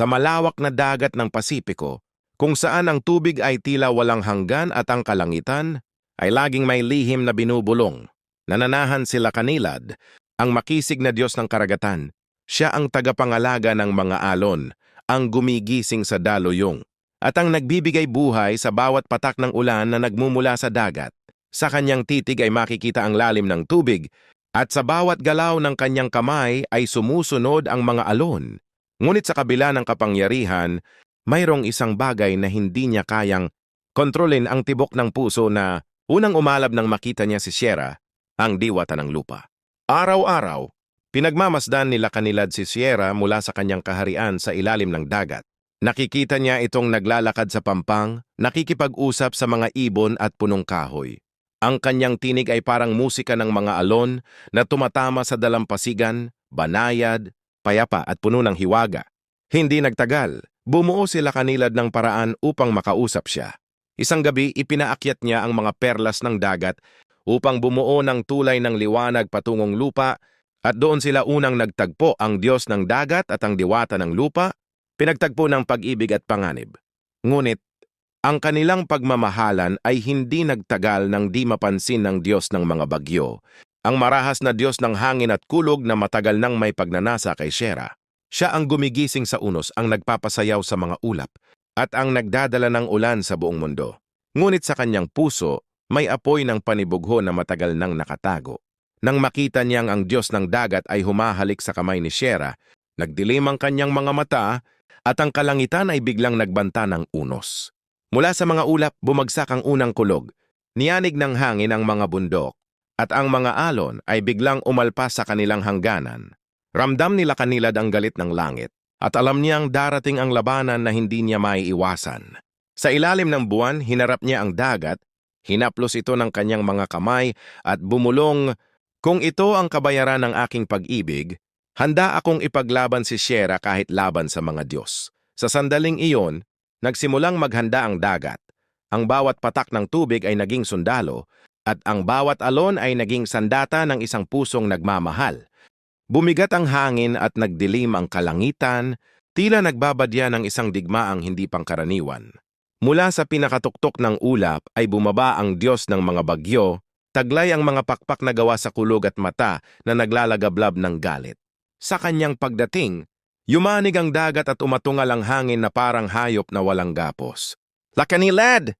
sa malawak na dagat ng Pasipiko, kung saan ang tubig ay tila walang hanggan at ang kalangitan ay laging may lihim na binubulong. Nananahan sila kanilad, ang makisig na Diyos ng karagatan. Siya ang tagapangalaga ng mga alon, ang gumigising sa daluyong, at ang nagbibigay buhay sa bawat patak ng ulan na nagmumula sa dagat. Sa kanyang titig ay makikita ang lalim ng tubig, at sa bawat galaw ng kanyang kamay ay sumusunod ang mga alon. Ngunit sa kabila ng kapangyarihan, mayroong isang bagay na hindi niya kayang kontrolin ang tibok ng puso na unang umalab nang makita niya si Sierra, ang diwata ng lupa. Araw-araw, pinagmamasdan nila kanilad si Sierra mula sa kanyang kaharian sa ilalim ng dagat. Nakikita niya itong naglalakad sa pampang, nakikipag-usap sa mga ibon at punong kahoy. Ang kanyang tinig ay parang musika ng mga alon na tumatama sa dalampasigan, banayad, payapa at puno ng hiwaga. Hindi nagtagal, bumuo sila kanilad ng paraan upang makausap siya. Isang gabi, ipinaakyat niya ang mga perlas ng dagat upang bumuo ng tulay ng liwanag patungong lupa at doon sila unang nagtagpo ang Diyos ng dagat at ang diwata ng lupa, pinagtagpo ng pag-ibig at panganib. Ngunit, ang kanilang pagmamahalan ay hindi nagtagal ng di mapansin ng Diyos ng mga bagyo, ang marahas na Diyos ng hangin at kulog na matagal nang may pagnanasa kay Shera. Siya ang gumigising sa unos, ang nagpapasayaw sa mga ulap, at ang nagdadala ng ulan sa buong mundo. Ngunit sa kanyang puso, may apoy ng panibugho na matagal nang nakatago. Nang makita niyang ang Diyos ng dagat ay humahalik sa kamay ni Shera, nagdilim ang kanyang mga mata at ang kalangitan ay biglang nagbanta ng unos. Mula sa mga ulap, bumagsak ang unang kulog. Niyanig ng hangin ang mga bundok at ang mga alon ay biglang umalpas sa kanilang hangganan. Ramdam nila kanilad ang galit ng langit at alam niyang darating ang labanan na hindi niya maiiwasan. Sa ilalim ng buwan, hinarap niya ang dagat Hinaplos ito ng kanyang mga kamay at bumulong, Kung ito ang kabayaran ng aking pag-ibig, handa akong ipaglaban si Shera kahit laban sa mga Diyos. Sa sandaling iyon, nagsimulang maghanda ang dagat. Ang bawat patak ng tubig ay naging sundalo, at ang bawat alon ay naging sandata ng isang pusong nagmamahal. Bumigat ang hangin at nagdilim ang kalangitan, tila nagbabadya ng isang digmaang hindi pangkaraniwan. Mula sa pinakatuktok ng ulap ay bumaba ang Diyos ng mga bagyo, taglay ang mga pakpak na gawa sa kulog at mata na naglalagablab ng galit. Sa kanyang pagdating, yumanig ang dagat at umatungal ang hangin na parang hayop na walang gapos. Lakanilad!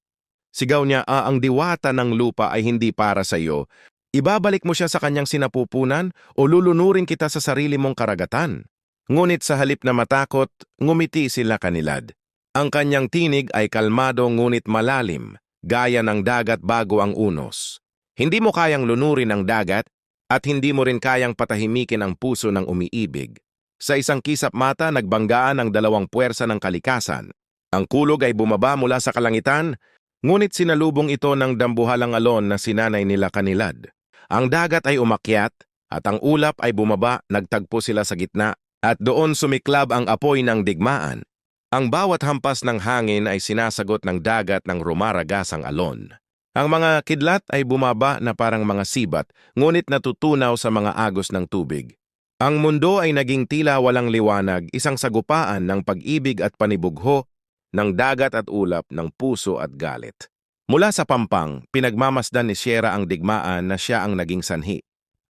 Sigaw niya, ah, ang diwata ng lupa ay hindi para sa iyo. Ibabalik mo siya sa kanyang sinapupunan o lulunurin kita sa sarili mong karagatan. Ngunit sa halip na matakot, ngumiti sila kanilad. Ang kanyang tinig ay kalmado ngunit malalim, gaya ng dagat bago ang unos. Hindi mo kayang lunurin ang dagat at hindi mo rin kayang patahimikin ang puso ng umiibig. Sa isang kisap mata, nagbanggaan ang dalawang puwersa ng kalikasan. Ang kulog ay bumaba mula sa kalangitan, ngunit sinalubong ito ng dambuhalang alon na sinanay nila kanilad. Ang dagat ay umakyat, at ang ulap ay bumaba, nagtagpo sila sa gitna, at doon sumiklab ang apoy ng digmaan. Ang bawat hampas ng hangin ay sinasagot ng dagat ng rumaragasang alon. Ang mga kidlat ay bumaba na parang mga sibat, ngunit natutunaw sa mga agos ng tubig. Ang mundo ay naging tila walang liwanag, isang sagupaan ng pag-ibig at panibugho, ng dagat at ulap, ng puso at galit. Mula sa pampang, pinagmamasdan ni Sierra ang digmaan na siya ang naging sanhi.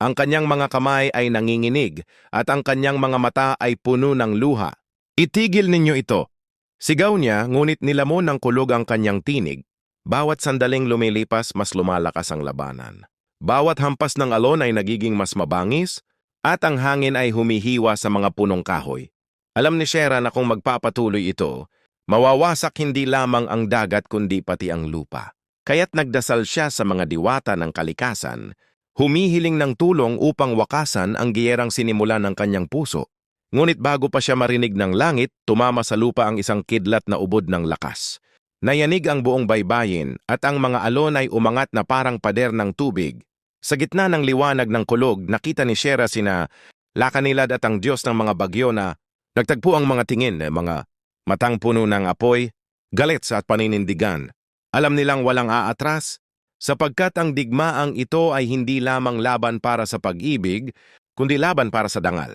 Ang kanyang mga kamay ay nanginginig at ang kanyang mga mata ay puno ng luha. Itigil ninyo ito. Sigaw niya ngunit nilamon ng kulog ang kanyang tinig. Bawat sandaling lumilipas mas lumalakas ang labanan. Bawat hampas ng alon ay nagiging mas mabangis at ang hangin ay humihiwa sa mga punong kahoy. Alam ni Shera na kung magpapatuloy ito, mawawasak hindi lamang ang dagat kundi pati ang lupa. Kaya't nagdasal siya sa mga diwata ng kalikasan, humihiling ng tulong upang wakasan ang giyerang sinimula ng kanyang puso. Ngunit bago pa siya marinig ng langit, tumama sa lupa ang isang kidlat na ubod ng lakas. Nayanig ang buong baybayin at ang mga alon ay umangat na parang pader ng tubig. Sa gitna ng liwanag ng kulog, nakita ni Shera sina Lakanilad at ang Diyos ng mga bagyo na nagtagpo ang mga tingin, eh, mga matang puno ng apoy, galit sa at paninindigan. Alam nilang walang aatras, sapagkat ang digmaang ito ay hindi lamang laban para sa pag-ibig, kundi laban para sa dangal.